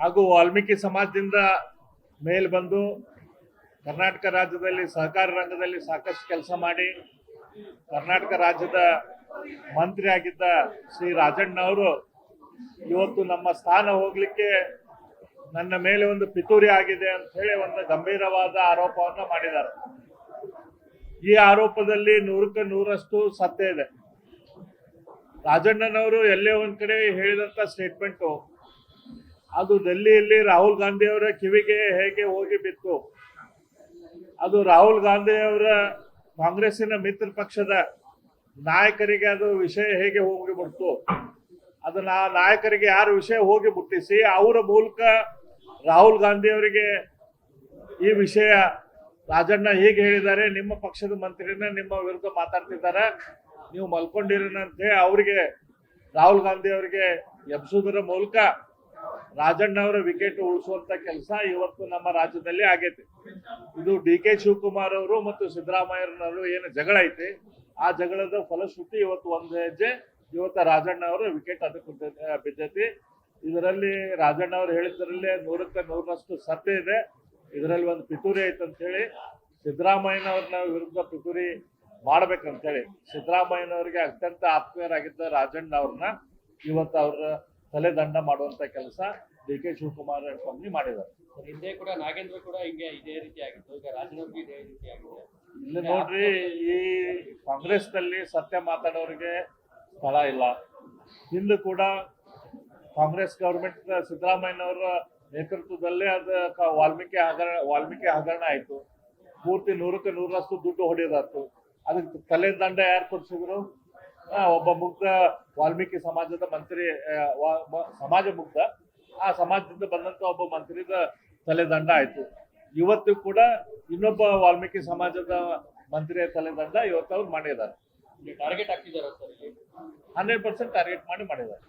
ಹಾಗೂ ವಾಲ್ಮೀಕಿ ಸಮಾಜದಿಂದ ಮೇಲ್ ಬಂದು ಕರ್ನಾಟಕ ರಾಜ್ಯದಲ್ಲಿ ಸಹಕಾರ ರಂಗದಲ್ಲಿ ಸಾಕಷ್ಟು ಕೆಲಸ ಮಾಡಿ ಕರ್ನಾಟಕ ರಾಜ್ಯದ ಮಂತ್ರಿ ಆಗಿದ್ದ ಶ್ರೀ ರಾಜಣ್ಣವರು ಇವತ್ತು ನಮ್ಮ ಸ್ಥಾನ ಹೋಗ್ಲಿಕ್ಕೆ ನನ್ನ ಮೇಲೆ ಒಂದು ಪಿತೂರಿ ಆಗಿದೆ ಅಂತ ಹೇಳಿ ಒಂದು ಗಂಭೀರವಾದ ಆರೋಪವನ್ನು ಮಾಡಿದ್ದಾರೆ. ಈ ಆರೋಪದಲ್ಲಿ ನೂರಕ್ಕೆ ನೂರಷ್ಟು ಸತ್ಯ ಇದೆ. ರಾಜಣ್ಣನವರು ಎಲ್ಲೇ ಒಂದ್ ಕಡೆ ಹೇಳಿದಂತ ಸ್ಟೇಟ್ಮೆಂಟು ಅದು ಡೆಲ್ಲಿಯಲ್ಲಿ ರಾಹುಲ್ ಗಾಂಧಿ ಅವರ ಕಿವಿಗೆ ಹೇಗೆ ಹೋಗಿ ಬಿತ್ತು? ಅದು ರಾಹುಲ್ ಗಾಂಧಿ ಅವರ ಕಾಂಗ್ರೆಸ್ಸಿನ ಮಿತ್ರ ಪಕ್ಷದ ನಾಯಕರಿಗೆ ಅದು ವಿಷಯ ಹೇಗೆ ಹೋಗಿ ಬಿಡ್ತು? ಅದನ್ನ ಆ ನಾಯಕರಿಗೆ ಯಾರು ವಿಷಯ ಹೋಗಿ ಮುಟ್ಟಿಸಿ? ಅವರ ಮೂಲಕ ರಾಹುಲ್ ಗಾಂಧಿ ಅವರಿಗೆ ಈ ವಿಷಯ ರಾಜಣ್ಣ ಹೀಗೆ ಹೇಳಿದ್ದಾರೆ, ನಿಮ್ಮ ಪಕ್ಷದ ಮಂತ್ರಿನ ನಿಮ್ಮ ವಿರುದ್ಧ ಮಾತಾಡ್ತಿದ್ದಾರೆ, ನೀವು ಹೇಳಿ ಅವರಿಗೆ ರಾಹುಲ್ ಗಾಂಧಿ ಅವರಿಗೆ ಎಬ್ಸೋದರ ಮೂಲಕ ರಾಜಣ್ಣ ಅವರ ವಿಕೆಟ್ ಉಳಿಸುವಂತ ಕೆಲಸ ಇವತ್ತು ನಮ್ಮ ರಾಜ್ಯದಲ್ಲಿ ಆಗೈತೆ. ಇದು ಡಿ ಕೆ ಶಿವಕುಮಾರ್ ಅವರು ಮತ್ತು ಸಿದ್ದರಾಮಯ್ಯನವರು ಏನು ಜಗಳ ಐತೆ. ಆ ಜಗಳದ ಫಲಶ್ರುತಿ ಇವತ್ತು ಒಂದು ಹೆಜ್ಜೆ ಇವತ್ತು ರಾಜಣ್ಣ ಅವರು ವಿಕೆಟ್ ಅದಕ್ಕೆ ಬಿದ್ದೈತೆ- ಇದರಲ್ಲಿ ರಾಜಣ್ಣ ಅವರು ಹೇಳಿದ್ರಲ್ಲಿ ನೂರಕ್ಕೆ ನೂರರಷ್ಟು ಸತ್ಯ ಇದೆ. ಇದರಲ್ಲಿ ಒಂದು ಪಿತೂರಿ ಐತೆ ಅಂತ ಹೇಳಿ ಸಿದ್ದರಾಮಯ್ಯನವ್ರನ್ನ ವಿರುದ್ಧ ಪಿತೂರಿ ಮಾಡ್ಬೇಕಂತ ಹೇಳಿ. ಸಿದ್ದರಾಮಯ್ಯನವರಿಗೆ ಅತ್ಯಂತ ಆತ್ಮೀಯರಾಗಿದ್ದ ರಾಜಣ್ಣ ಅವ್ರನ್ನ ಇವತ್ತು ಅವರ ತಲೆದಂಡ ಮಾಡುವಂತ ಕೆಲಸ ಡಿ ಕೆ ಶಿವಕುಮಾರ್ ಕಂಪ್ನಿ ಮಾಡಿದ್ದಾರೆ. ಹಿಂದೆ ಕೂಡ ನಾಗೇಂದ್ರ ಕೂಡ ಹಿಂಗೆ ಇದೇ ರೀತಿ ಆಗಿತ್ತು. ಈಗ ರಾಜೀನಾಮೆ ಇದೇ ರೀತಿ ಆಗಿದೆ. ಇಲ್ಲಿ ನೋಡ್ರಿ ಈ ಕಾಂಗ್ರೆಸ್ನಲ್ಲಿ ಸತ್ಯ ಮಾತಾಡೋರಿಗೆ ಸ್ಥಳ ಇಲ್ಲ. ಇಂದು ಕೂಡ ಕಾಂಗ್ರೆಸ್ ಗೌರ್ಮೆಂಟ್ ಸಿದ್ದರಾಮಯ್ಯನವರ ನೇತೃತ್ವದಲ್ಲೇ ಅದು ವಾಲ್ಮೀಕಿ ಹಗರಣ ವಾಲ್ಮೀಕಿ ಹಗರಣ ಆಯ್ತು. ಪೂರ್ತಿ ನೂರಕ್ಕೆ ನೂರರಷ್ಟು ದುಡ್ಡು ಹೊಡೆಯೋದಾಯ್ತು ಅದಕ್ಕೆ ತಲೆದಂಡ ಯಾರು ಕೊಡಿಸಿದ್ರು? ಒಬ್ಬ ಮುಗ್ಧ ವಾಲ್ಮೀಕಿ ಸಮಾಜದ ಮಂತ್ರಿ ಸಮಾಜ ಮುಗ್ಧ. ಆ ಸಮಾಜದಿಂದ ಬಂದಂತ ಒಬ್ಬ ಮಂತ್ರಿದ ತಲೆದಂಡ ಆಯ್ತು. ಇವತ್ತು ಕೂಡ ಇನ್ನೊಬ್ಬ ವಾಲ್ಮೀಕಿ ಸಮಾಜದ ಮಂತ್ರಿಯ ತಲೆದಂಡ ಇವತ್ತು ಅವ್ರು ಮಾಡಿದ್ದಾರೆ. ಟಾರ್ಗೆಟ್ ಹಾಕಿದ್ದಾರೆ ಹಂಡ್ರೆಡ್ ಪರ್ಸೆಂಟ್ ಟಾರ್ಗೆಟ್ ಮಾಡಿ ಮಾಡಿದ್ದಾರೆ.